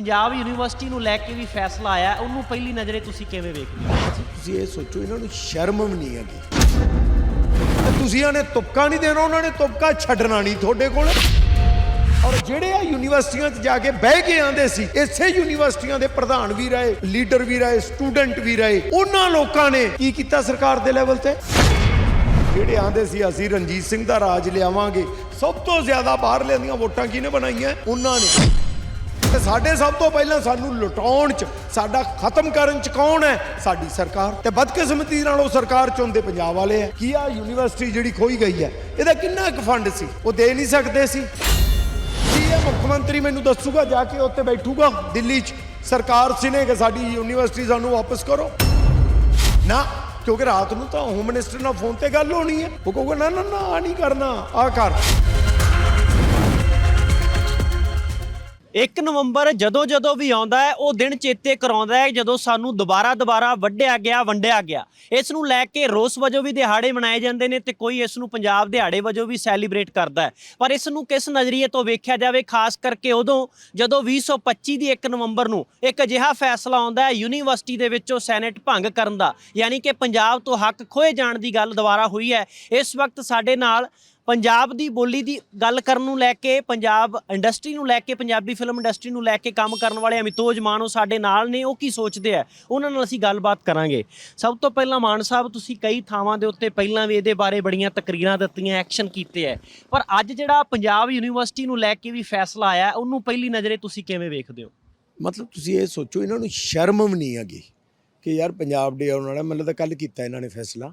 Punjab university ਨੂੰ ਲੈ ਕੇ ਵੀ ਫੈਸਲਾ ਆਇਆ, ਉਹਨੂੰ ਪਹਿਲੀ ਨਜ਼ਰੇ ਤੁਸੀਂ ਕਿਵੇਂ ਵੇਖਦੇ ਹੋ? ਤੁਸੀਂ ਇਹ ਸੋਚੋ, ਇਹਨਾਂ ਨੂੰ ਸ਼ਰਮ ਵੀ ਨਹੀਂ ਹੈਗੀ। ਤੁਸੀਂ ਇਹਨੇ ਤੁਪਕਾ ਨਹੀਂ ਦੇਣਾ, ਉਹਨਾਂ ਨੇ ਤੁਪਕਾ ਛੱਡਣਾ ਨਹੀਂ ਤੁਹਾਡੇ ਕੋਲ। ਔਰ ਜਿਹੜੇ ਆ ਯੂਨੀਵਰਸਿਟੀਆਂ 'ਚ ਜਾ ਕੇ ਬਹਿ ਕੇ ਆਂਦੇ ਸੀ, ਇਸੇ ਯੂਨੀਵਰਸਿਟੀਆਂ ਦੇ ਪ੍ਰਧਾਨ ਵੀ ਰਹੇ, ਲੀਡਰ ਵੀ ਰਹੇ, ਸਟੂਡੈਂਟ ਵੀ ਰਹੇ, ਉਹਨਾਂ ਲੋਕਾਂ ਨੇ ਕੀ ਕੀਤਾ ਸਰਕਾਰ ਦੇ ਲੈਵਲ ਤੇ? ਜਿਹੜੇ ਆਂਦੇ ਸੀ, ਅਸੀਂ ਰਣਜੀਤ ਸਿੰਘ ਦਾ ਰਾਜ ਲਿਆਵਾਂਗੇ, ਸਭ ਤੋਂ ਜ਼ਿਆਦਾ ਬਾਹਰ ਦੀਆਂ ਵੋਟਾਂ ਕਿਹਨੇ ਬਣਾਈਆਂ? ਉਹਨਾਂ ਨੇ। ਤੇ ਸਾਡੇ ਸਭ ਤੋਂ ਪਹਿਲਾਂ ਸਾਨੂੰ ਲੁਟਾਉਣ ਚ, ਸਾਡਾ ਖਤਮ ਕਰਨ ਚ ਕੌਣ ਹੈ? ਸਾਡੀ ਸਰਕਾਰ। ਤੇ ਬਦਕਿਸਮਤੀ ਨਾਲ ਉਹ ਸਰਕਾਰ ਚੁਣਦੇ ਪੰਜਾਬ ਵਾਲੇ ਹੈ। ਕੀ ਆ? ਯੂਨੀਵਰਸਿਟੀ ਜਿਹੜੀ ਖੋਈ ਗਈ ਹੈ। ਇਹਦਾ ਕਿੰਨਾ ਕੁ ਫੰਡ ਸੀ? ਉਹ ਦੇ ਨਹੀਂ ਸਕਦੇ ਸੀ। ਕੀ ਇਹ ਮੁੱਖ ਮੰਤਰੀ ਮੈਨੂੰ ਦੱਸੂਗਾ, ਜਾ ਕੇ ਉੱਥੇ ਬੈਠੂਗਾ। ਦਿੱਲੀ 'ਚ ਸਰਕਾਰ ਸਿਨੇ ਕਿ ਸਾਡੀ ਯੂਨੀਵਰਸਿਟੀ ਸਾਨੂੰ ਵਾਪਸ ਕਰੋ। ਨਾ, ਕਿਉਂਕਿ ਰਾਤ ਨੂੰ ਤਾਂ ਹੋਮ ਮਿਨਿਸਟਰ ਨਾਲ ਫੋਨ ਤੇ ਗੱਲ ਹੋਣੀ ਹੈ। ਉਹ ਕਹੂਗਾ, ਨਾ ਨਾ ਨਾ ਆ ਨਹੀਂ ਕਰਨਾ ਆ ਕਰ। 1 ਨਵੰਬਰ ਜਦੋਂ ਜਦੋਂ ਵੀ ਆਉਂਦਾ ਹੈ, ਉਹ ਦਿਨ ਚੇਤੇ ਕਰਾਉਂਦਾ ਹੈ, ਜਦੋਂ ਸਾਨੂੰ ਦੁਬਾਰਾ ਦੁਬਾਰਾ ਵੱਢਿਆ ਗਿਆ, ਵੰਡਿਆ ਗਿਆ। ਇਸ ਨੂੰ ਲੈ ਕੇ ਰੋਸ ਵਜੋਂ ਵੀ ਦਿਹਾੜੇ ਮਨਾਏ ਜਾਂਦੇ ਨੇ ਤੇ ਕੋਈ ਇਸ ਨੂੰ ਪੰਜਾਬ ਦਿਹਾੜੇ ਵਜੋਂ ਵੀ ਸੈਲੀਬ੍ਰੇਟ ਕਰਦਾ ਹੈ। ਪਰ ਇਸ ਨੂੰ ਕਿਸ ਨਜ਼ਰੀਏ ਤੋਂ ਵੇਖਿਆ ਜਾਵੇ, ਖਾਸ ਕਰਕੇ ਉਦੋਂ ਜਦੋਂ 2025 ਦੀ 1 ਨਵੰਬਰ ਨੂੰ ਇੱਕ ਅਜਿਹਾ ਫੈਸਲਾ ਆਉਂਦਾ ਹੈ ਯੂਨੀਵਰਸਿਟੀ ਦੇ ਵਿੱਚੋਂ ਸੈਨੇਟ ਭੰਗ ਕਰਨ ਦਾ, ਯਾਨੀ ਕਿ ਪੰਜਾਬ ਤੋਂ ਹੱਕ ਖੋਏ ਜਾਣ ਦੀ ਗੱਲ ਦੁਬਾਰਾ ਹੋਈ ਹੈ। ਇਸ ਵਕਤ ਸਾਡੇ ਨਾਲ ਪੰਜਾਬ ਦੀ ਬੋਲੀ ਦੀ ਗੱਲ ਕਰਨ ਨੂੰ ਲੈ ਕੇ ਪੰਜਾਬ ਇੰਡਸਟਰੀ ਨੂੰ ਲੈ ਕੇ ਪੰਜਾਬੀ ਫਿਲਮ ਇੰਡਸਟਰੀ ਨੂੰ ਲੈ ਕੇ ਕੰਮ ਕਰਨ ਵਾਲੇ ਅਮਿਤੋਜ ਮਾਨ ਉਹ ਸਾਡੇ ਨਾਲ ਨੇ ਉਹ ਕੀ ਸੋਚਦੇ ਆ? ਉਹਨਾਂ ਨਾਲ ਅਸੀਂ ਗੱਲਬਾਤ ਕਰਾਂਗੇ। ਸਭ ਤੋਂ ਪਹਿਲਾਂ ਮਾਨ ਸਾਹਿਬ ਤੁਸੀਂ ਕਈ ਥਾਵਾਂ ਦੇ ਉੱਤੇ ਪਹਿਲਾਂ ਵੀ ਇਹਦੇ ਬਾਰੇ ਬੜੀਆਂ ਤਕਰੀਰਾਂ ਦਿੱਤੀਆਂ ਐਕਸ਼ਨ ਕੀਤੇ ਆ। ਪਰ ਅੱਜ ਜਿਹੜਾ ਪੰਜਾਬ ਯੂਨੀਵਰਸਿਟੀ ਨੂੰ ਲੈ ਕੇ ਵੀ ਫੈਸਲਾ ਆਇਆ ਉਹਨੂੰ ਪਹਿਲੀ ਨਜ਼ਰੇ ਤੁਸੀਂ ਕਿਵੇਂ ਵੇਖਦੇ ਹੋ? ਮਤਲਬ ਤੁਸੀਂ ਇਹ ਸੋਚੋ ਇਹਨਾਂ ਨੂੰ ਸ਼ਰਮ ਵੀ ਨਹੀਂ ਹੈਗੀ ਕਿ ਯਾਰ ਪੰਜਾਬ ਡੇ ਆਉਣ ਵਾਲਾ ਮੈਨੂੰ ਤਾਂ ਕੱਲ ਕੀਤਾ ਇਹਨਾਂ ਨੇ ਫੈਸਲਾ।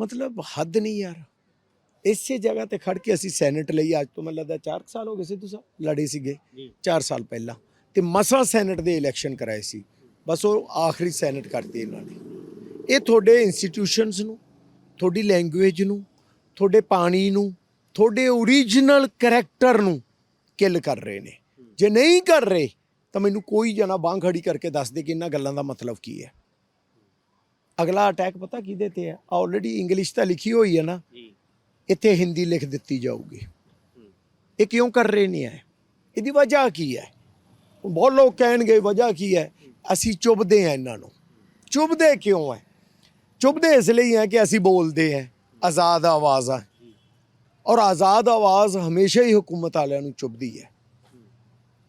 ਮਤਲਬ ਹੱਦ ਨਹੀਂ ਯਾਰ। ਇਸੇ ਜਗ੍ਹਾ ਤੇ ਖੜ ਕੇ ਅਸੀਂ ਸੈਨੇਟ ਲਈ ਅੱਜ ਤੋਂ ਮੈਨੂੰ ਲੱਗਦਾ 4 ਸਾਲ ਹੋ ਗਏ ਸੀ ਤੁਸੀਂ ਲੜੇ ਸੀਗੇ ਜੀ। 4 ਸਾਲ ਪਹਿਲਾਂ। ਤੇ ਮਸਾਂ ਸੈਨੇਟ ਦੇ ਇਲੈਕਸ਼ਨ ਕਰਾਏ ਸੀ। ਬਸ ਉਹ ਆਖਰੀ ਸੈਨੇਟ ਕਰਤੇ ਇਹਨਾਂ ਨੇ। ਇਹ ਤੁਹਾਡੇ ਇੰਸਟੀਟਿਊਸ਼ਨਸ ਨੂੰ ਤੁਹਾਡੀ ਲੈਂਗੁਏਜ ਨੂੰ ਤੁਹਾਡੇ ਪਾਣੀ ਨੂੰ ਤੁਹਾਡੇ ਓਰੀਜਨਲ ਕੈਰੈਕਟਰ ਨੂੰ ਕਿਲ ਕਰ ਰਹੇ ਨੇ। ਜੇ ਨਹੀਂ ਕਰ ਰਹੇ ਤਾਂ ਮੈਨੂੰ ਕੋਈ ਜਣਾ ਬਾਂਹ ਖੜੀ ਕਰਕੇ ਦੱਸ ਦੇ ਕਿ ਇਹਨਾਂ ਗੱਲਾਂ ਦਾ ਮਤਲਬ ਕੀ ਹੈ। ਅਗਲਾ ਅਟੈਕ ਪਤਾ ਕਿਹਦੇ ਤੇ ਹੈ? ਆਲਰੇਡੀ ਇੰਗਲਿਸ਼ ਤਾਂ ਲਿਖੀ ਹੋਈ ਹੈ ਨਾ। ਇੱਥੇ ਹਿੰਦੀ ਲਿਖ ਦਿੱਤੀ ਜਾਊਗੀ। ਇਹ ਕਿਉਂ ਕਰ ਰਹੇ ਨਹੀਂ ਹੈ ਇਹਦੀ ਵਜ੍ਹਾ ਕੀ ਹੈ? ਬਹੁਤ ਲੋਕ ਕਹਿਣਗੇ, ਵਜ੍ਹਾ ਕੀ ਹੈ? ਅਸੀਂ ਚੁੱਭਦੇ ਆ ਇਹਨਾਂ ਨੂੰ। ਚੁੱਭਦੇ ਕਿਉਂ ਹੈ? ਚੁੱਭਦੇ ਇਸ ਲਈ ਹੈ ਕਿ ਅਸੀਂ ਬੋਲਦੇ ਹਾਂ, ਆਜ਼ਾਦ ਆਵਾਜ਼ ਆ। ਔਰ ਆਜ਼ਾਦ ਆਵਾਜ਼ ਹਮੇਸ਼ਾ ਹੀ ਹਕੂਮਤ ਵਾਲਿਆਂ ਨੂੰ ਚੁੱਭਦੀ ਹੈ।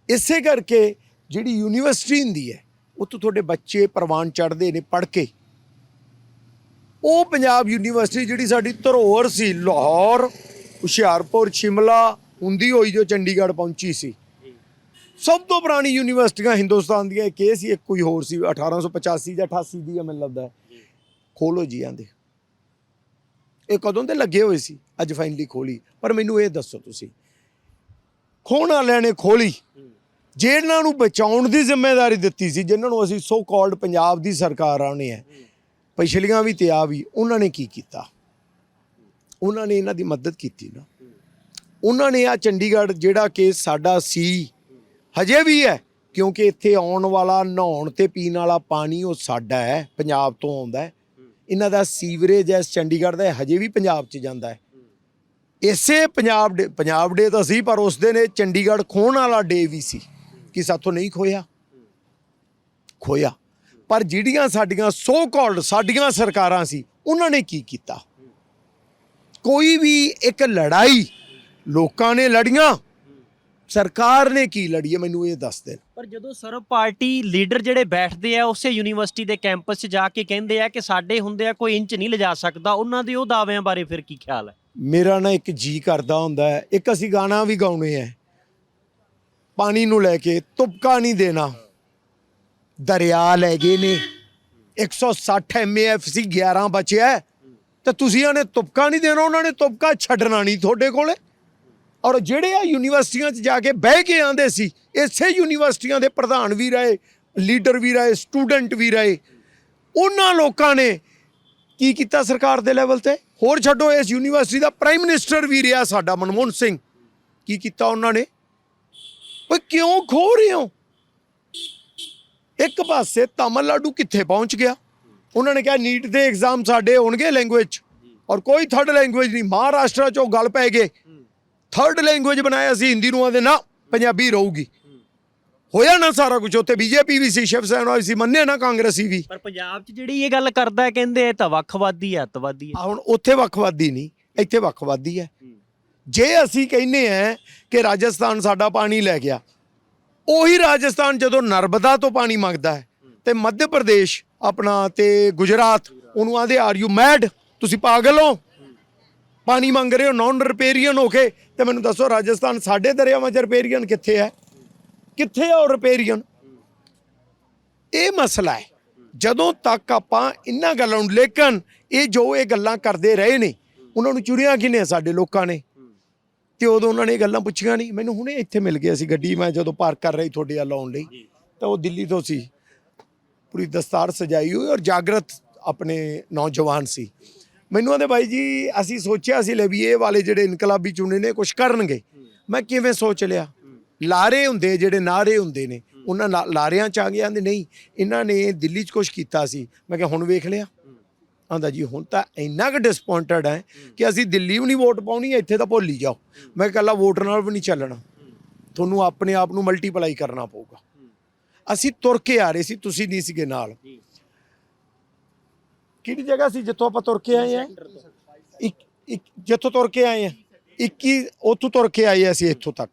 ਇਸੇ ਕਰਕੇ ਜਿਹੜੀ ਯੂਨੀਵਰਸਿਟੀ ਹੁੰਦੀ ਹੈ ਉਹ ਤੋਂ ਤੁਹਾਡੇ ਬੱਚੇ ਪ੍ਰਵਾਨ ਚੜ੍ਹਦੇ ਨੇ ਪੜ੍ਹ ਕੇ। ਉਹ ਪੰਜਾਬ ਯੂਨੀਵਰਸਿਟੀ ਜਿਹੜੀ ਸਾਡੀ ਧਰੋਹਰ ਸੀ, ਲਾਹੌਰ, ਹੁਸ਼ਿਆਰਪੁਰ, ਸ਼ਿਮਲਾ, ਹੁੰਦੀ ਹੋਈ ਜੋ ਚੰਡੀਗੜ੍ਹ ਪਹੁੰਚੀ ਸੀ। ਸਭ ਤੋਂ ਪੁਰਾਣੀ ਯੂਨੀਵਰਸਿਟੀਆਂ ਹਿੰਦੁਸਤਾਨ ਦੀਆਂ ਇੱਕ ਇਹ ਸੀ, ਇੱਕ ਕੋਈ ਹੋਰ ਸੀ 1885 ਜਾਂ 88 ਦੀ ਆ ਮੈਨੂੰ ਲੱਗਦਾ। ਹੈ। ਖੋਲੋ ਜੀ ਆਂਦੇ। ਇਹ ਕਦੋਂ ਦੇ ਲੱਗੇ ਹੋਏ ਸੀ? ਅੱਜ ਫਾਈਨਲੀ ਖੋਲੀ। ਪਰ ਮੈਨੂੰ ਇਹ ਦੱਸੋ ਤੁਸੀਂ। ਖੋਣ ਵਾਲਿਆਂ ਨੇ ਖੋਲੀ ਜਿਹਨਾਂ ਨੂੰ ਬਚਾਉਣ ਦੀ ਜ਼ਿੰਮੇਵਾਰੀ ਦਿੱਤੀ ਸੀ, ਜਿਨ੍ਹਾਂ ਨੂੰ ਅਸੀਂ ਸੋ ਕਾਲਡ ਪੰਜਾਬ ਦੀ ਸਰਕਾਰ ਆਉਣੀ ਹੈ ਪਿਛਲੀਆਂ ਵੀ ਤੇ ਆ ਵੀ, ਉਹਨਾਂ ਨੇ ਕੀ ਕੀਤਾ? ਉਹਨਾਂ ਨੇ ਇਹਨਾਂ ਦੀ ਮਦਦ ਕੀਤੀ ਨਾ। ਉਹਨਾਂ ਨੇ ਆ ਚੰਡੀਗੜ੍ਹ ਜਿਹੜਾ ਕਿ ਸਾਡਾ ਸੀ, ਹਜੇ ਵੀ ਹੈ, ਕਿਉਂਕਿ ਇੱਥੇ ਆਉਣ ਵਾਲਾ, ਨਹਾਉਣ ਤੇ ਪੀਣ ਵਾਲਾ ਪਾਣੀ ਉਹ ਸਾਡਾ ਹੈ, ਪੰਜਾਬ ਤੋਂ ਆਉਂਦਾ ਹੈ। ਇਹਨਾਂ ਦਾ ਸੀਵਰੇਜ ਹੈ ਚੰਡੀਗੜ੍ਹ ਦਾ ਹਜੇ ਵੀ ਪੰਜਾਬ 'ਚ ਜਾਂਦਾ ਹੈ। ਇਸੇ ਪੰਜਾਬ ਡੇ ਪੰਜਾਬ ਡੇ ਤਾਂ ਸੀ, ਪਰ ਉਸ ਦਿਨ ਇਹ ਚੰਡੀਗੜ੍ਹ ਖੋਣ ਵਾਲਾ ਡੇ ਵੀ ਸੀ, ਕਿ ਸਾਥੋਂ ਨਹੀਂ ਖੋਇਆ ਖੋਇਆ ਪਰ ਜਿਹੜੀਆਂ ਸਾਡੀਆਂ ਸੋ ਕਾਲਡ ਸਾਡੀਆਂ ਸਰਕਾਰਾਂ ਸੀ ਉਹਨਾਂ ਨੇ ਕੀ ਕੀਤਾ? ਕੋਈ ਵੀ ਇੱਕ ਲੜਾਈ ਲੋਕਾਂ ਨੇ ਲੜੀਆਂ ਸਰਕਾਰ ਨੇ ਕੀ ਲੜੀ ਹੈ ਮੈਨੂੰ ਇਹ ਦੱਸ ਦੇਣ ਪਰ ਜਦੋਂ ਸਰਬ ਪਾਰਟੀ ਲੀਡਰ ਜਿਹੜੇ ਬੈਠਦੇ ਆ ਉਸੇ ਯੂਨੀਵਰਸਿਟੀ ਦੇ ਕੈਂਪਸ 'ਚ ਜਾ ਕੇ ਕਹਿੰਦੇ ਆ ਕਿ ਸਾਡੇ ਹੁੰਦੇ ਆ ਕੋਈ ਇੰਚ ਨਹੀਂ ਲਿਜਾ ਸਕਦਾ ਉਹਨਾਂ ਦੇ ਉਹ ਦਾਅਵਿਆਂ ਬਾਰੇ ਫਿਰ ਕੀ ਖਿਆਲ ਹੈ? ਮੇਰਾ ਨਾ ਇੱਕ ਜੀ ਕਰਦਾ ਹੁੰਦਾ ਹੈ ਇੱਕ ਅਸੀਂ ਗਾਣਾ ਵੀ ਗਾਉਣੇ ਹੈ। ਪਾਣੀ ਨੂੰ ਲੈ ਕੇ ਤੁਪਕਾ ਨਹੀਂ ਦੇਣਾ। ਦਰਿਆ ਲੈ ਗਏ ਨੇ। 160 ਐਮਏਐਫਸੀ 11 ਬਚਿਆ ਹੈ, ਤੇ ਤੁਸੀਂ ਇਹਨੇ ਤੁਪਕਾ ਨਹੀਂ ਦੇਣਾ ਉਹਨਾਂ ਨੇ ਤੁਪਕਾ ਛੱਡਣਾ ਨਹੀਂ ਤੁਹਾਡੇ ਕੋਲੇ। ਔਰ ਜਿਹੜੇ ਆ ਯੂਨੀਵਰਸਿਟੀਆਂ 'ਚ ਜਾ ਕੇ ਬਹਿ ਕੇ ਆਂਦੇ ਸੀ ਇਸੇ ਯੂਨੀਵਰਸਿਟੀਆਂ ਦੇ ਪ੍ਰਧਾਨ ਵੀ ਰਹੇ ਲੀਡਰ ਵੀ ਰਹੇ ਸਟੂਡੈਂਟ ਵੀ ਰਹੇ। ਉਹਨਾਂ ਲੋਕਾਂ ਨੇ ਕੀ ਕੀਤਾ ਸਰਕਾਰ ਦੇ ਲੈਵਲ ਤੇ? ਹੋਰ ਛੱਡੋ ਇਸ ਯੂਨੀਵਰਸਿਟੀ ਦਾ ਪ੍ਰਾਈਮ ਮਿਨਿਸਟਰ ਵੀ ਰਿਹਾ ਸਾਡਾ ਮਨਮੋਹਨ ਸਿੰਘ। ਕੀ ਕੀਤਾ ਉਹਨਾਂ ਨੇ? ਓਏ ਕਿਉਂ ਖੋ ਰਹੇ ਹੋ? ਇੱਕ ਪਾਸੇ ਤਾਮਿਲਨਾਡੂ ਕਿੱਥੇ ਪਹੁੰਚ ਗਿਆ? ਉਹਨਾਂ ਨੇ ਕਿਹਾ ਨੀਟ ਦੇ ਐਗਜ਼ਾਮ ਸਾਡੇ ਹੋਣਗੇ ਲੈਂਗੁਏਜ ਔਰ ਕੋਈ ਥਰਡ ਲੈਂਗੁਏਜ ਨਹੀਂ ਮਹਾਰਾਸ਼ਟਰ ਚੋਂ ਗੱਲ ਪੈ ਗਏ। ਥਰਡ ਲੈਂਗੁਏਜ ਬਣਾਇਆ ਸੀ ਹਿੰਦੀ ਨੂੰ ਆਦੇ ਨਾ ਪੰਜਾਬੀ ਰਹੂਗੀ। ਹੋਇਆ ਨਾ ਸਾਰਾ ਕੁਝ ਉੱਥੇ ਬੀਜੇਪੀ ਵੀ ਸੀ ਸ਼ਿਵ ਸੈਨਾ ਵੀ ਸੀ ਮੰਨੇ ਨਾ ਕਾਂਗਰਸੀ ਵੀ। ਪਰ ਪੰਜਾਬ 'ਚ ਜਿਹੜੀ ਇਹ ਗੱਲ ਕਰਦਾ ਹੈ ਕਹਿੰਦੇ ਇਹ ਤਾਂ ਵੱਖਵਾਦੀ ਹੈ ਅੱਤਵਾਦੀ ਹੈ। ਆ ਹੁਣ ਉੱਥੇ ਵੱਖਵਾਦੀ ਨਹੀਂ ਇੱਥੇ ਵੱਖਵਾਦੀ ਹੈ। ਜੇ ਅਸੀਂ ਕਹਿੰਨੇ ਆ ਕਿ ਰਾਜਸਥਾਨ ਸਾਡਾ ਪਾਣੀ ਲੈ ਗਿਆ ਉਹੀ ਰਾਜਸਥਾਨ ਜਦੋਂ ਨਰਬਦਾ ਤੋਂ ਪਾਣੀ ਮੰਗਦਾ ਹੈ ਤੇ ਮੱਧ ਪ੍ਰਦੇਸ਼ ਆਪਣਾ ਤੇ ਗੁਜਰਾਤ, ਉਹਨੂੰ ਆਂਦੇ ਆਰ ਯੂ ਮੈਡ ਤੁਸੀਂ ਪਾਗਲ ਹੋ? ਪਾਣੀ ਮੰਗ ਰਹੇ ਹੋ ਨਾਨ ਰਿਪੇਰੀਅਨ ਹੋ ਕੇ? ਤੇ ਮੈਨੂੰ ਦੱਸੋ, ਰਾਜਸਥਾਨ ਸਾਡੇ ਦਰਿਆਵਾਂ 'ਚ ਰਿਪੇਰੀਅਨ ਕਿੱਥੇ ਹੈ? ਕਿੱਥੇ ਆ ਉਹ ਰਿਪੇਰੀਅਨ ਇਹ ਮਸਲਾ ਹੈ। ਜਦੋਂ ਤੱਕ ਆਪਾਂ ਇਹਨਾਂ ਗੱਲਾਂ ਨੂੰ, ਲੇਕਿਨ ਇਹ ਜੋ ਇਹ ਗੱਲਾਂ ਕਰਦੇ ਰਹੇ ਨੇ ਉਹਨਾਂ ਨੂੰ ਚੁਰਿਆ ਕਿਨੇ ਸਾਡੇ ਲੋਕਾਂ ਨੇ? ਤੇ ਉਦੋਂ ਉਹਨਾਂ ਨੇ ਇਹ ਗੱਲਾਂ ਪੁੱਛੀਆਂ ਨਹੀਂ। ਮੈਨੂੰ ਹੁਣੇ ਇੱਥੇ ਮਿਲ ਗਿਆ ਸੀ ਗੱਡੀ ਮੈਂ ਜਦੋਂ ਪਾਰਕ ਕਰ ਰਹੀ ਤੁਹਾਡੇ ਵੱਲ ਆਉਣ ਲਈ ਤਾਂ ਉਹ ਦਿੱਲੀ ਤੋਂ ਸੀ। ਪੂਰੀ ਦਸਤਾਰ ਸਜਾਈ ਹੋਈ ਔਰ ਜਾਗਰਤ ਆਪਣੇ ਨੌਜਵਾਨ ਸੀ। ਮੈਨੂੰ ਆਂਦੇ ਬਾਈ ਜੀ ਅਸੀਂ ਸੋਚਿਆ ਸੀ ਲੈ ਵੀ ਇਹ ਵਾਲੇ ਜਿਹੜੇ ਇਨਕਲਾਬੀ ਚੁਣੇ ਨੇ ਕੁਝ ਕਰਨਗੇ। ਮੈਂ ਕਿਵੇਂ ਸੋਚ ਲਿਆ? ਲਾਰੇ ਹੁੰਦੇ ਜਿਹੜੇ ਨਾਰੇ ਹੁੰਦੇ ਨੇ ਉਹਨਾਂ ਲਾਰਿਆਂ ਚ ਆ ਗਿਆ। ਨਹੀਂ ਇਹਨਾਂ ਨੇ ਦਿੱਲੀ 'ਚ ਕੁਝ ਕੀਤਾ ਸੀ। ਮੈਂ ਕਿਹਾ ਹੁਣ ਵੇਖ ਲਿਆ। ਆਂਦਾ ਜੀ ਹੁਣ ਤਾਂ ਇੰਨਾ ਕੁ ਡਿਸਪੌਇੰਟਡ ਹੈ ਕਿ ਅਸੀਂ ਦਿੱਲੀ ਵੀ ਨਹੀਂ ਵੋਟ ਪਾਉਣੀ ਇੱਥੇ ਤਾਂ ਭੁੱਲ ਹੀ ਜਾਓ। ਮੈਂ ਇਕੱਲਾ ਵੋਟ ਨਾਲ ਵੀ ਨਹੀਂ ਚੱਲਣਾ। ਤੁਹਾਨੂੰ ਆਪਣੇ ਆਪ ਨੂੰ ਮਲਟੀਪਲਾਈ ਕਰਨਾ ਪਊਗਾ। ਅਸੀਂ ਤੁਰ ਕੇ ਆ ਰਹੇ ਸੀ ਤੁਸੀਂ ਨਹੀਂ ਸੀਗੇ ਨਾਲ। ਕਿਹੜੀ ਜਗ੍ਹਾ ਸੀ ਜਿੱਥੋਂ ਆਪਾਂ ਤੁਰ ਕੇ ਆਏ ਆ? ਇੱਕ ਇੱਕ ਜਿੱਥੋਂ ਤੁਰ ਕੇ ਆਏ ਆ। 21 ਉੱਥੋਂ ਤੁਰ ਕੇ ਆਏ ਅਸੀਂ ਇੱਥੋਂ ਤੱਕ।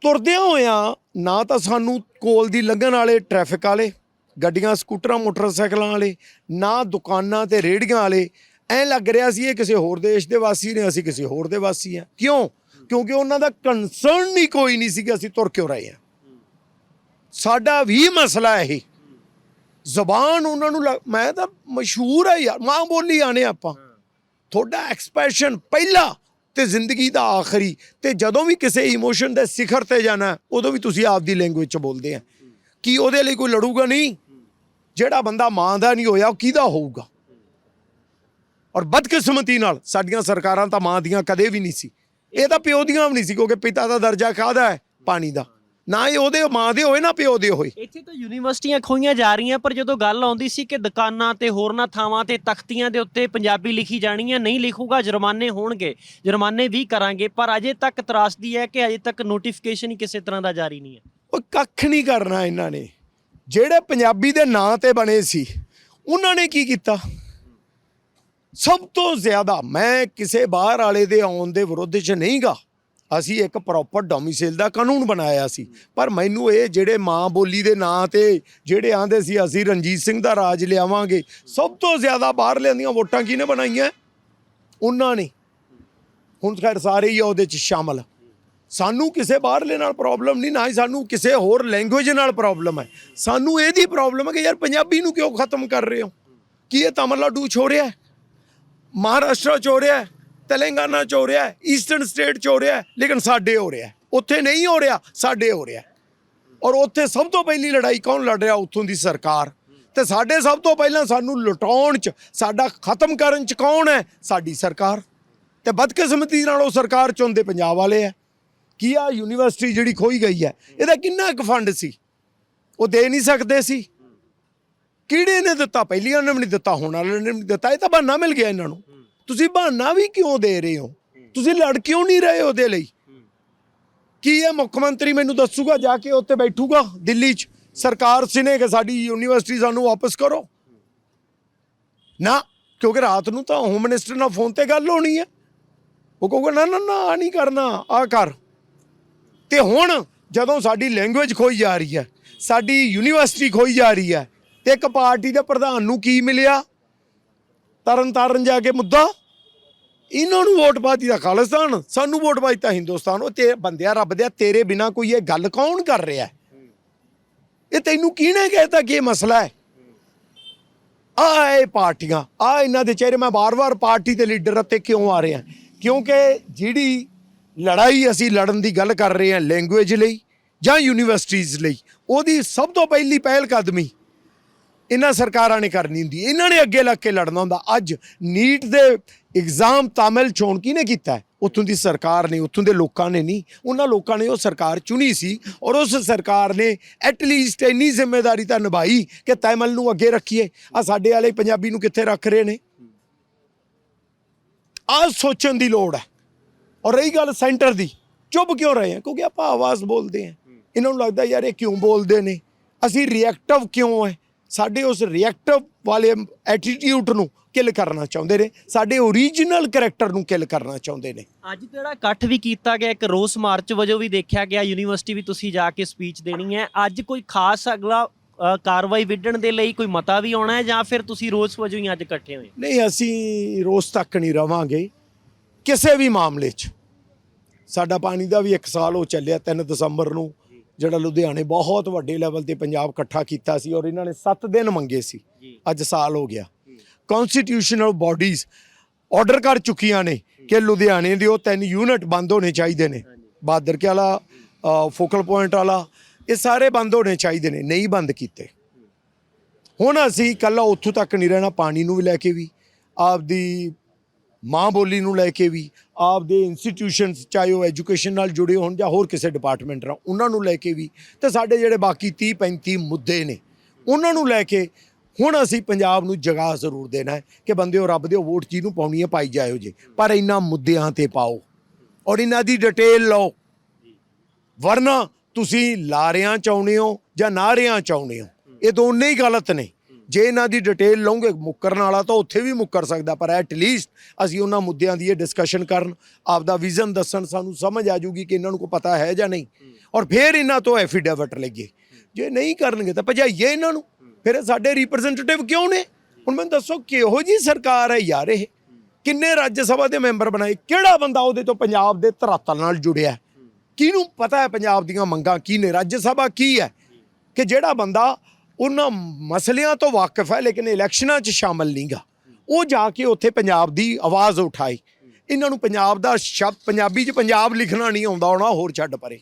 ਤੁਰਦਿਆਂ ਹੋਇਆਂ ਨਾ ਤਾਂ ਸਾਨੂੰ ਕੋਲ ਦੀ ਲੰਘਣ ਵਾਲੇ ਟ੍ਰੈਫਿਕ ਵਾਲੇ ਗੱਡੀਆਂ, ਸਕੂਟਰਾਂ, ਮੋਟਰਸਾਈਕਲਾਂ ਵਾਲੇ, ਨਾ ਦੁਕਾਨਾਂ ਤੇ ਰੇਹੜੀਆਂ ਵਾਲੇ। ਐ ਲੱਗ ਰਿਹਾ ਸੀ ਇਹ ਕਿਸੇ ਹੋਰ ਦੇਸ਼ ਦੇ ਵਾਸੀ ਨੇ, ਅਸੀਂ ਕਿਸੇ ਹੋਰ ਦੇ ਵਾਸੀ ਆ ਕਿਉਂ? ਕਿਉਂਕਿ ਉਹਨਾਂ ਦਾ ਕੰਸਰਨ ਹੀ ਕੋਈ ਨਹੀਂ ਸੀ ਕਿ ਅਸੀਂ ਤੁਰ ਕਿਉਂ ਰਹੇ ਆ ਸਾਡਾ ਵੀ ਮਸਲਾ ਇਹ। ਜ਼ਬਾਨ ਉਹਨਾਂ ਨੂੰ ਲੱਗ- ਮੈਂ ਤਾਂ ਮਸ਼ਹੂਰ ਆ ਯਾਰ, ਮਾਂ ਬੋਲੀ ਆਣੇ ਆਪਾਂ। ਤੁਹਾਡਾ ਐਕਸਪ੍ਰੈਸ਼ਨ ਪਹਿਲਾ ਤੇ ਜ਼ਿੰਦਗੀ ਦਾ ਆਖਰੀ। ਤੇ ਜਦੋਂ ਵੀ ਕਿਸੇ ਇਮੋਸ਼ਨ ਦੇ ਸਿਖਰ ਤੇ ਜਾਣਾ, ਉਦੋਂ ਵੀ ਤੁਸੀਂ ਆਪਦੀ ਲੈਂਗੁਏਜ ਚ ਬੋਲਦੇ ਆ। ਕੀ ਉਹਦੇ ਲਈ ਕੋਈ ਲੜੂਗਾ ਨਹੀਂ? ਜਿਹੜਾ ਬੰਦਾ ਮਾਂ ਦਾ ਨਹੀਂ ਹੋਇਆ ਉਹ ਕਿਹਦਾ ਹੋਊਗਾ? ਔਰ ਬਦਕਿਸਮਤੀ ਨਾਲ ਸਾਡੀਆਂ ਸਰਕਾਰਾਂ ਤਾਂ ਮਾਂ ਦੀਆਂ ਕਦੇ ਵੀ ਨਹੀਂ ਸੀ। ਇਹ ਤਾਂ ਪਿਓ ਦੀਆਂ ਵੀ ਨਹੀਂ ਸੀ ਕਿਉਂਕਿ ਪਿਤਾ ਦਾ ਦਰਜਾ ਕਾਹਦਾ ਹੈ ਪਾਣੀ ਦਾ। ਨਾ ਇਹ ਉਹਦੇ ਮਾਂ ਦੇ ਹੋਏ ਨਾ ਪਿਓ ਦੇ ਹੋਏ। ਇੱਥੇ ਤਾਂ ਯੂਨੀਵਰਸਿਟੀਆਂ ਖੋਈਆਂ ਜਾ ਰਹੀਆਂ ਪਰ ਜਦੋਂ ਗੱਲ ਆਉਂਦੀ ਸੀ ਕਿ ਦੁਕਾਨਾਂ ਤੇ ਹੋਰਨਾਂ ਥਾਵਾਂ ਤੇ ਤਖਤੀਆਂ ਦੇ ਉੱਤੇ ਪੰਜਾਬੀ ਲਿਖੀ ਜਾਣੀ ਹੈ ਨਹੀਂ ਲਿਖੂਗਾ ਜੁਰਮਾਨੇ ਹੋਣਗੇ ਜੁਰਮਾਨੇ ਵੀ ਕਰਾਂਗੇ ਪਰ ਅਜੇ ਤੱਕ ਤਰਾਸਦੀ ਹੈ ਕਿ ਅਜੇ ਤੱਕ ਨੋਟੀਫਿਕੇਸ਼ਨ ਹੀ ਕਿਸੇ ਤਰ੍ਹਾਂ ਦਾ ਜਾਰੀ ਨਹੀਂ ਹੈ। ਉਹ ਕੱਖ ਨਹੀਂ ਕਰਨਾ ਇਹਨਾਂ ਨੇ। ਜਿਹੜੇ ਪੰਜਾਬੀ ਦੇ ਨਾਂ ਤੇ ਬਣੇ ਸੀ, ਉਹਨਾਂ ਨੇ ਕੀ ਕੀਤਾ? ਸਭ ਤੋਂ ਜ਼ਿਆਦਾ ਮੈਂ ਕਿਸੇ ਬਾਹਰ ਵਾਲੇ ਦੇ ਆਉਣ ਦੇ ਵਿਰੁੱਧ 'ਚ ਨਹੀਂਗਾ। ਅਸੀਂ ਇੱਕ ਪ੍ਰੋਪਰ ਡੋਮਿਸਾਈਲ ਦਾ ਕਾਨੂੰਨ ਬਣਾਇਆ ਸੀ। ਪਰ ਮੈਨੂੰ ਇਹ ਜਿਹੜੇ ਮਾਂ ਬੋਲੀ ਦੇ ਨਾਂ ਤੇ ਜਿਹੜੇ ਆਂਦੇ ਸੀ, ਅਸੀਂ ਰਣਜੀਤ ਸਿੰਘ ਦਾ ਰਾਜ ਲਿਆਵਾਂਗੇ, ਸਭ ਤੋਂ ਜ਼ਿਆਦਾ ਬਾਹਰ ਲਿਆਂਦੀਆਂ ਵੋਟਾਂ ਕਿਹਨੇ ਬਣਾਈਆਂ? ਉਹਨਾਂ ਨੇ। ਹੁਣ ਖੈਰ ਸਾਰੇ ਹੀ ਆ ਉਹਦੇ 'ਚ ਸ਼ਾਮਲ ਸਾਨੂੰ ਕਿਸੇ ਬਾਹਰਲੇ ਨਾਲ ਪ੍ਰੋਬਲਮ ਨਹੀਂ, ਨਾ ਹੀ ਸਾਨੂੰ ਕਿਸੇ ਹੋਰ ਲੈਂਗੁਏਜ ਨਾਲ ਪ੍ਰੋਬਲਮ ਹੈ। ਸਾਨੂੰ ਇਹਦੀ ਪ੍ਰੋਬਲਮ ਹੈ ਕਿ ਯਾਰ ਪੰਜਾਬੀ ਨੂੰ ਕਿਉਂ ਖਤਮ ਕਰ ਰਹੇ ਹੋ? ਕੀ ਇਹ ਤਮਿਲਨਾਡੂ 'ਚ ਰਿਹਾ ਹੈ? ਮਹਾਰਾਸ਼ਟਰ 'ਚ ਰਿਹਾ ਹੈ? ਤੇਲੰਗਾਨਾ 'ਚ ਰਿਹਾ ਹੈ? ਈਸਟਰਨ ਸਟੇਟ 'ਚ ਰਿਹਾ ਹੈ? ਲੇਕਿਨ ਸਾਡੇ ਹੋ ਰਿਹਾ ਉੱਥੇ ਨਹੀਂ ਹੋ ਰਿਹਾ, ਸਾਡੇ ਹੋ ਰਿਹਾ ਔਰ ਉੱਥੇ ਸਭ ਤੋਂ ਪਹਿਲੀ ਲੜਾਈ ਕੌਣ ਲੜ ਰਿਹਾ? ਉੱਥੋਂ ਦੀ ਸਰਕਾਰ। ਤੇ ਸਾਡੇ ਸਭ ਤੋਂ ਪਹਿਲਾਂ ਸਾਨੂੰ ਲੁਟਾਉਣ 'ਚ, ਸਾਡਾ ਖਤਮ ਕਰਨ 'ਚ ਕੌਣ ਹੈ? ਸਾਡੀ ਸਰਕਾਰ। ਤੇ ਬਦਕਿਸਮਤੀ ਨਾਲ ਉਹ ਸਰਕਾਰ ਚੁਣਦੇ ਪੰਜਾਬ ਵਾਲੇ ਆ ਕੀ ਆ ਯੂਨੀਵਰਸਿਟੀ ਜਿਹੜੀ ਖੋਈ ਗਈ ਹੈ? ਇਹਦਾ ਕਿੰਨਾ ਕੁ ਫੰਡ ਸੀ? ਉਹ ਦੇ ਨਹੀਂ ਸਕਦੇ ਸੀ। ਕਿਹੜੇ ਨੇ ਦਿੱਤਾ? ਪਹਿਲੀਆਂ ਨੇ ਵੀ ਨਹੀਂ ਦਿੱਤਾ, ਹੁਣ ਵਾਲਿਆਂ ਨੇ ਵੀ ਨਹੀਂ ਦਿੱਤਾ। ਇਹ ਤਾਂ ਬਹਾਨਾ ਮਿਲ ਗਿਆ ਇਹਨਾਂ ਨੂੰ। ਤੁਸੀਂ ਬਹਾਨਾ ਵੀ ਕਿਉਂ ਦੇ ਰਹੇ ਹੋ? ਤੁਸੀਂ ਲੜ ਕਿਉਂ ਨਹੀਂ ਰਹੇ ਉਹਦੇ ਲਈ? ਕੀ ਇਹ ਮੁੱਖ ਮੰਤਰੀ ਮੈਨੂੰ ਦੱਸੂਗਾ, ਜਾ ਕੇ ਉੱਥੇ ਬੈਠੂਗਾ ਦਿੱਲੀ 'ਚ? ਸਰਕਾਰ ਸਿਨੇ ਕਿ ਸਾਡੀ ਯੂਨੀਵਰਸਿਟੀ ਸਾਨੂੰ ਵਾਪਸ ਕਰੋ। ਨਾ, ਕਿਉਂਕਿ ਰਾਤ ਨੂੰ ਤਾਂ ਹੋਮ ਮਿਨਿਸਟਰ ਨਾਲ ਫੋਨ ਤੇ ਗੱਲ ਹੋਣੀ ਹੈ। ਉਹ ਕਹੂਗਾ, ਨਾ ਨਾ ਨਾ ਆ ਨਹੀਂ ਕਰਨਾ ਆ ਕਰ। ਤੇ ਹੁਣ ਜਦੋਂ ਸਾਡੀ ਲੈਂਗੁਏਜ ਖੋਈ ਜਾ ਰਹੀ ਹੈ, ਸਾਡੀ ਯੂਨੀਵਰਸਿਟੀ ਖੋਈ ਜਾ ਰਹੀ ਹੈ, ਤੇ ਇੱਕ ਪਾਰਟੀ ਦੇ ਪ੍ਰਧਾਨ ਨੂੰ ਕੀ ਮਿਲਿਆ? ਤਰਨ ਤਾਰਨ ਜਾ ਕੇ ਮੁੱਦਾ? ਇਹਨਾਂ ਨੂੰ ਵੋਟ ਪਾਤੀ ਦਾ ਖਾਲਿਸਤਾਨ, ਸਾਨੂੰ ਵੋਟ ਪਾਈ ਤਾਂ ਹਿੰਦੁਸਤਾਨ, ਉਹ ਤੇ ਬੰਦਿਆ ਰੱਬ ਦਿਆ, ਤੇਰੇ ਬਿਨਾ ਕੋਈ ਇਹ ਗੱਲ ਕੌਣ ਕਰ ਰਿਹਾ ਇਹ ਤੈਨੂੰ ਕਿਹਨੇ ਕਹਿਤਾ ਕਿ ਇਹ ਮਸਲਾ ਹੈ? ਆ ਇਹ ਪਾਰਟੀਆਂ, ਆ ਇਹਨਾਂ ਦੇ ਚਿਹਰੇ, ਮੈਂ ਵਾਰ ਵਾਰ ਪਾਰਟੀ ਦੇ ਲੀਡਰ ਅਤੇ ਕਿਉਂ ਆ ਰਿਹਾ? ਕਿਉਂਕਿ ਜਿਹੜੀ ਲੜਾਈ ਅਸੀਂ ਲੜਨ ਦੀ ਗੱਲ ਕਰ ਰਹੇ ਹਾਂ ਲੈਂਗੁਏਜ ਲਈ ਜਾਂ ਯੂਨੀਵਰਸਿਟੀਜ਼ ਲਈ। ਉਹਦੀ ਸਭ ਤੋਂ ਪਹਿਲੀ ਪਹਿਲ ਕਦਮੀ ਇਹਨਾਂ ਸਰਕਾਰਾਂ ਨੇ ਕਰਨੀ ਹੁੰਦੀ ਇਹਨਾਂ ਨੇ ਅੱਗੇ ਲੱਗ ਕੇ ਲੜਨਾ ਹੁੰਦਾ। ਅੱਜ ਨੀਟ ਦੇ ਐਗਜ਼ਾਮ ਤਾਮਿਲ ਚੋਣ ਕਿਹਨੇ ਕੀਤਾ ਉੱਥੋਂ ਦੀ ਸਰਕਾਰ ਨੇ, ਉੱਥੋਂ ਦੇ ਲੋਕਾਂ ਨੇ ਨਹੀਂ। ਉਹਨਾਂ ਲੋਕਾਂ ਨੇ ਉਹ ਸਰਕਾਰ ਚੁਣੀ ਸੀ ਔਰ ਉਸ ਸਰਕਾਰ ਨੇ ਐਟਲੀਸਟ ਇੰਨੀ ਜ਼ਿੰਮੇਵਾਰੀ ਤਾਂ ਨਿਭਾਈ ਕਿ ਤਾਮਿਲ ਨੂੰ ਅੱਗੇ ਰੱਖੀਏ। ਆ ਸਾਡੇ ਵਾਲੇ ਪੰਜਾਬੀ ਨੂੰ ਕਿੱਥੇ ਰੱਖ ਰਹੇ ਨੇ? ਆ ਸੋਚਣ ਦੀ ਲੋੜ ਹੈ। ਔਰ ਰਹੀ ਗੱਲ ਸੈਂਟਰ ਦੀ ਚੁੱਪ ਕਿਉਂ ਰਹੇ ਹਾਂ ਕਿਉਂਕਿ ਆਪਾਂ ਆਵਾਜ਼ ਬੋਲਦੇ ਹਾਂ। ਇਹਨਾਂ ਨੂੰ ਲੱਗਦਾ ਯਾਰ ਇਹ ਕਿਉਂ ਬੋਲਦੇ ਨੇ? ਅਸੀਂ ਰਿਐਕਟਿਵ ਕਿਉਂ ਹੈ ਸਾਡੇ ਉਸ ਰਿਐਕਟਿਵ ਵਾਲੇ ਐਟੀਟਿਊਡ ਨੂੰ ਕਿਲ ਕਰਨਾ ਚਾਹੁੰਦੇ ਨੇ। ਸਾਡੇ ਓਰੀਜਨਲ ਕੈਰੈਕਟਰ ਨੂੰ ਕਿਲ ਕਰਨਾ ਚਾਹੁੰਦੇ ਨੇ। ਅੱਜ ਜਿਹੜਾ ਇਕੱਠ ਵੀ ਕੀਤਾ ਗਿਆ ਇੱਕ ਰੋਸ ਮਾਰਚ ਵਜੋਂ ਵੀ ਦੇਖਿਆ ਗਿਆ ਯੂਨੀਵਰਸਿਟੀ ਵੀ ਤੁਸੀਂ ਜਾ ਕੇ ਸਪੀਚ ਦੇਣੀ ਹੈ। ਅੱਜ ਕੋਈ ਖਾਸ ਅਗਲਾ ਕਾਰਵਾਈ ਵਿੱਢਣ ਦੇ ਲਈ ਕੋਈ ਮਤਾ ਵੀ ਆਉਣਾ ਹੈ ਜਾਂ ਫਿਰ ਤੁਸੀਂ ਰੋਸ ਵਜੋਂ ਹੀ ਅੱਜ ਇਕੱਠੇ ਹੋਏ ਨਹੀਂ ਅਸੀਂ ਰੋਜ਼ ਤੱਕ ਨਹੀਂ ਰਵਾਂਗੇ। ਕਿਸੇ ਵੀ ਮਾਮਲੇ 'ਚ ਸਾਡਾ ਪਾਣੀ ਦਾ ਵੀ 1 ਸਾਲ ਹੋ ਚੱਲਿਆ 3 ਦਸੰਬਰ ਨੂੰ ਜਿਹੜਾ ਲੁਧਿਆਣੇ ਬਹੁਤ ਵੱਡੇ ਲੈਵਲ ਤੇ ਪੰਜਾਬ ਇਕੱਠਾ ਕੀਤਾ ਸੀ ਔਰ ਇਹਨਾਂ ਨੇ 7 ਦਿਨ ਮੰਗੇ ਸੀ। ਅੱਜ ਸਾਲ ਹੋ ਗਿਆ। ਕਨਸਟੀਟਿਊਸ਼ਨਲ ਬਾਡੀਜ਼ ਆਰਡਰ ਕਰ ਚੁੱਕੀਆਂ ਨੇ ਕਿ ਲੁਧਿਆਣੇ ਦੇ ਉਹ ਤਿੰਨ ਯੂਨਿਟ ਬੰਦ ਹੋਣੇ ਚਾਹੀਦੇ ਨੇ। ਬਾਦਰ ਕੇ ਵਾਲਾ ਫੋਕਲ ਪੁਆਇੰਟ ਵਾਲਾ ਇਹ ਸਾਰੇ ਬੰਦ ਹੋਣੇ ਚਾਹੀਦੇ ਨੇ ਨਹੀਂ ਬੰਦ ਕੀਤੇ। ਹੁਣ ਅਸੀਂ ਕੱਲਾ ਉੱਥੋਂ ਤੱਕ ਨਹੀਂ ਰਹਿਣਾ ਪਾਣੀ ਨੂੰ ਵੀ ਲੈ ਕੇ ਵੀ ਆਪਦੀ ਮਾਂ ਬੋਲੀ ਨੂੰ ਲੈ ਕੇ ਵੀ ਆਪਦੇ ਇੰਸਟੀਟਿਊਸ਼ਨਸ ਚਾਹੇ ਉਹ ਐਜੂਕੇਸ਼ਨ ਨਾਲ ਜੁੜੇ ਹੋਣ ਜਾਂ ਹੋਰ ਕਿਸੇ ਡਿਪਾਰਟਮੈਂਟ ਨਾਲ, ਉਹਨਾਂ ਨੂੰ ਲੈ ਕੇ ਵੀ ਤੇ ਸਾਡੇ ਜਿਹੜੇ ਬਾਕੀ 30 35 ਮੁੱਦੇ ਨੇ, ਉਹਨਾਂ ਨੂੰ ਲੈ ਕੇ ਹੁਣ ਅਸੀਂ ਪੰਜਾਬ ਨੂੰ ਜਗਾ ਜ਼ਰੂਰ ਦੇਣਾ ਹੈ ਕਿ ਬੰਦਿਓ ਰੱਬ ਦਿਓ ਵੋਟ ਜਿਹਨੂੰ ਪਾਉਣੀ ਹੈ ਪਾਈ ਜਾਇਓ ਜੇ, ਪਰ ਇਹਨਾਂ ਮੁੱਦਿਆਂ ਤੇ ਪਾਓ ਔਰ ਇਹਨਾਂ ਦੀ ਡਿਟੇਲ ਲਓ। ਵਰਨਾ ਤੁਸੀਂ ਲਾਰਿਆਂ ਚਾਉਣੇ ਹੋ ਜਾਂ ਨਾਰਿਆਂ ਚਾਉਣੇ ਹੋ, ਇਹ ਦੋਨੇ ਹੀ ਗਲਤ ਨੇ। ਜੇ ਇਹਨਾਂ ਦੀ ਡਿਟੇਲ ਲਓਗੇ ਮੁੱਕਰਨ ਵਾਲਾ ਤਾਂ ਉੱਥੇ ਵੀ ਮੁੱਕਰ ਸਕਦਾ ਪਰ ਐਟ ਲੀਸਟ ਅਸੀਂ ਉਹਨਾਂ ਮੁੱਦਿਆਂ ਦੀ ਇਹ ਡਿਸਕਸ਼ਨ ਕਰਨ ਆਪਦਾ ਵਿਜ਼ਨ ਦੱਸਣ ਸਾਨੂੰ ਸਮਝ ਆ ਜੂਗੀ ਕਿ ਇਹਨਾਂ ਨੂੰ ਕੋਈ ਪਤਾ ਹੈ ਜਾਂ ਨਹੀਂ। ਔਰ ਫਿਰ ਇਹਨਾਂ ਤੋਂ ਐਫੀਡੇਵਿਟ ਲਈਏ। ਜੇ ਨਹੀਂ ਕਰਨਗੇ ਤਾਂ ਭਜਾਈਏ ਇਹਨਾਂ ਨੂੰ। ਫਿਰ ਸਾਡੇ ਰਿਪਰੈਜ਼ੈਂਟੇਟਿਵ ਕਿਉਂ ਨੇ? ਹੁਣ ਮੈਨੂੰ ਦੱਸੋ ਕਿਹੋ ਜੀ ਸਰਕਾਰ ਹੈ ਯਾਰ ਇਹ? ਕਿੰਨੇ ਰਾਜ ਸਭਾ ਦੇ ਮੈਂਬਰ ਬਣਾਏ? ਕਿਹੜਾ ਬੰਦਾ ਉਹਦੇ ਤੋਂ ਪੰਜਾਬ ਦੇ ਧਰਾਤਲ ਨਾਲ ਜੁੜਿਆ? ਕਿਹਨੂੰ ਪਤਾ ਹੈ ਪੰਜਾਬ ਦੀਆਂ ਮੰਗਾਂ ਕੀ ਨੇ? ਰਾਜ ਸਭਾ ਕੀ ਹੈ। ਕਿ ਜਿਹੜਾ ਬੰਦਾ ਉਹਨਾਂ ਮਸਲਿਆਂ ਤੋਂ ਵਾਕਿਫ ਹੈ ਲੇਕਿਨ ਇਲੈਕਸ਼ਨਾਂ 'ਚ ਸ਼ਾਮਲ ਨਹੀਂਗਾ। ਉਹ ਜਾ ਕੇ ਉੱਥੇ ਪੰਜਾਬ ਦੀ ਆਵਾਜ਼ ਉਠਾਏ ਇਹਨਾਂ ਨੂੰ ਪੰਜਾਬ ਦਾ ਸ਼ਬਦ ਪੰਜਾਬੀ 'ਚ ਪੰਜਾਬ ਲਿਖਣਾ ਨਹੀਂ ਆਉਂਦਾ ਹੋਣਾ ਹੋਰ ਛੱਡ ਪਰੇ।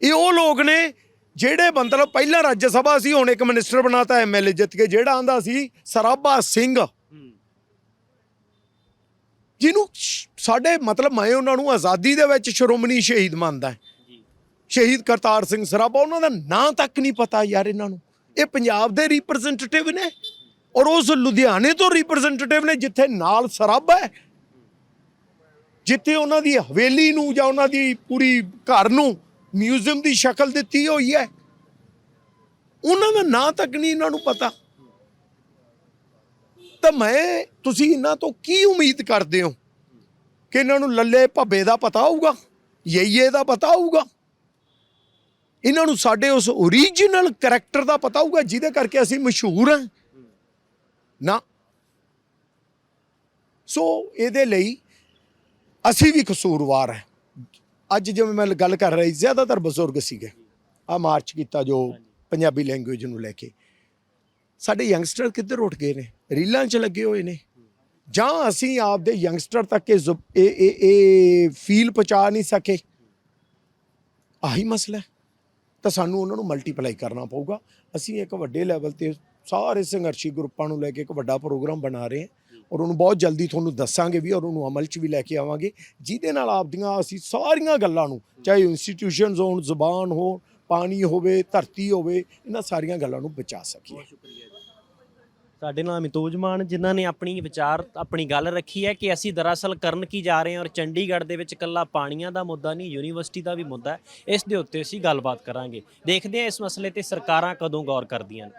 ਇਹ ਉਹ ਲੋਕ ਨੇ ਜਿਹੜੇ ਮਤਲਬ ਪਹਿਲਾਂ ਰਾਜ ਸਭਾ ਸੀ ਹੁਣ ਇੱਕ ਮਿਨਿਸਟਰ ਬਣਾਤਾ ਐਮਐਲਏ ਜਿੱਤ ਕੇ ਜਿਹੜਾ ਆਂਦਾ ਸੀ ਸਰਾਭਾ ਸਿੰਘ। ਜਿਹਨੂੰ ਸਾਡੇ ਮਤਲਬ ਮੈਂ ਉਹਨਾਂ ਨੂੰ ਆਜ਼ਾਦੀ ਦੇ ਵਿੱਚ ਸ਼੍ਰੋਮਣੀ ਸ਼ਹੀਦ ਮੰਨਦਾ। ਸ਼ਹੀਦ ਕਰਤਾਰ ਸਿੰਘ ਸਰਾਭਾ ਉਹਨਾਂ ਦਾ ਨਾਂ ਤੱਕ ਨਹੀਂ ਪਤਾ ਯਾਰ ਇਹਨਾਂ ਨੂੰ। ਇਹ ਪੰਜਾਬ ਦੇ ਰਿਪਰੈਜ਼ੈਂਟੇਟਿਵ ਨੇ ਔਰ ਉਸ ਲੁਧਿਆਣੇ ਤੋਂ ਰਿਪਰੈਜ਼ੈਂਟੇਟਿਵ ਨੇ ਜਿੱਥੇ ਨਾਲ ਸਰਾਭਾ ਹੈ। ਜਿੱਥੇ ਉਹਨਾਂ ਦੀ ਹਵੇਲੀ ਨੂੰ ਜਾਂ ਉਹਨਾਂ ਦੀ ਪੂਰੀ ਘਰ ਨੂੰ ਮਿਊਜ਼ੀਅਮ ਦੀ ਸ਼ਕਲ ਦਿੱਤੀ ਹੋਈ ਹੈ। ਉਹਨਾਂ ਦਾ ਨਾਂ ਤੱਕ ਨਹੀਂ ਇਹਨਾਂ ਨੂੰ ਪਤਾ। ਤਾਂ ਮੈਂ, ਤੁਸੀਂ ਇਹਨਾਂ ਤੋਂ ਕੀ ਉਮੀਦ ਕਰਦੇ ਹੋ? ਕਿ ਇਹਨਾਂ ਨੂੰ ਲੱਲੇ ਭੱਬੇ ਦਾ ਪਤਾ ਹੋਊਗਾ, ਯਈਏ ਦਾ ਪਤਾ ਹੋਊਗਾ? ਇਹਨਾਂ ਨੂੰ ਸਾਡੇ ਉਸ ਓਰੀਜਨਲ ਕੈਰੈਕਟਰ ਦਾ ਪਤਾ ਹੋਊਗਾ, ਜਿਹਦੇ ਕਰਕੇ ਅਸੀਂ ਮਸ਼ਹੂਰ ਹਾਂ। ਨਾ। ਸੋ ਇਹਦੇ ਲਈ ਅਸੀਂ ਵੀ ਕਸੂਰਵਾਰ ਹਾਂ। ਅੱਜ ਜਿਵੇਂ ਮੈਂ ਗੱਲ ਕਰ ਰਹੀ ਜ਼ਿਆਦਾਤਰ ਬਜ਼ੁਰਗ ਸੀਗੇ। ਆ ਮਾਰਚ ਕੀਤਾ ਜੋ ਪੰਜਾਬੀ ਲੈਂਗੁਏਜ ਨੂੰ ਲੈ ਕੇ। ਸਾਡੇ ਯੰਗਸਟਰ ਕਿੱਧਰ ਉੱਠ ਗਏ ਨੇ? ਰੀਲਾਂ 'ਚ ਲੱਗੇ ਹੋਏ ਨੇ। ਜਾਂ ਅਸੀਂ ਆਪਦੇ ਯੰਗਸਟਰ ਤੱਕ ਇਹ ਜ਼ੁਬ- ਇਹ ਇਹ ਇਹ ਫੀਲ ਪਹੁੰਚਾ ਨਹੀਂ ਸਕੇ। ਆਹੀ ਮਸਲਾ ਹੈ। ਤਾਂ ਸਾਨੂੰ ਉਹਨਾਂ ਨੂੰ ਮਲਟੀਪਲਾਈ ਕਰਨਾ ਪਊਗਾ। ਅਸੀਂ ਇੱਕ ਵੱਡੇ ਲੈਵਲ ਤੇ ਸਾਰੇ ਸੰਘਰਸ਼ੀ ਗਰੁੱਪਾਂ ਨੂੰ ਲੈ ਕੇ ਇੱਕ ਵੱਡਾ ਪ੍ਰੋਗਰਾਮ ਬਣਾ ਰਹੇ ਹਾਂ ਔਰ ਉਹਨੂੰ ਬਹੁਤ ਜਲਦੀ ਤੁਹਾਨੂੰ ਦੱਸਾਂਗੇ ਵੀ ਔਰ ਉਹਨੂੰ ਅਮਲ 'ਚ ਵੀ ਲੈ ਕੇ ਆਵਾਂਗੇ। ਜਿਹਦੇ ਨਾਲ ਆਪਦੀਆਂ ਅਸੀਂ ਸਾਰੀਆਂ ਗੱਲਾਂ ਨੂੰ, ਚਾਹੇ ਇੰਸਟੀਟਿਊਸ਼ਨਸ ਹੋਣ, ਜ਼ੁਬਾਨ ਹੋ ਪਾਣੀ ਹੋਵੇ, ਧਰਤੀ ਹੋਵੇ, ਇਹਨਾਂ ਸਾਰੀਆਂ ਗੱਲਾਂ ਨੂੰ ਬਚਾ ਸਕੀਏ। ਸਾਡੇ ਨਾਲ ਅਮਿਤੋਜ ਮਾਨ, ਜਿਨ੍ਹਾਂ ਨੇ ਆਪਣੀ ਵਿਚਾਰ, ਆਪਣੀ ਗੱਲ ਰੱਖੀ ਹੈ ਕਿ ਅਸੀਂ ਦਰਅਸਲ ਕਰਨ ਕੀ ਜਾ ਰਹੇ ਹਾਂ ਔਰ ਚੰਡੀਗੜ੍ਹ ਦੇ ਵਿੱਚ ਇਕੱਲਾ ਪਾਣੀਆਂ ਦਾ ਮੁੱਦਾ ਨਹੀਂ, ਯੂਨੀਵਰਸਿਟੀ ਦਾ ਵੀ ਮੁੱਦਾ ਹੈ, ਇਸ ਦੇ ਉੱਤੇ ਅਸੀਂ ਗੱਲਬਾਤ ਕਰਾਂਗੇ। ਦੇਖਦੇ ਹਾਂ ਇਸ ਮਸਲੇ ਤੇ ਸਰਕਾਰਾਂ ਕਦੋਂ ਗੌਰ ਕਰਦੀਆਂ ਨੇ।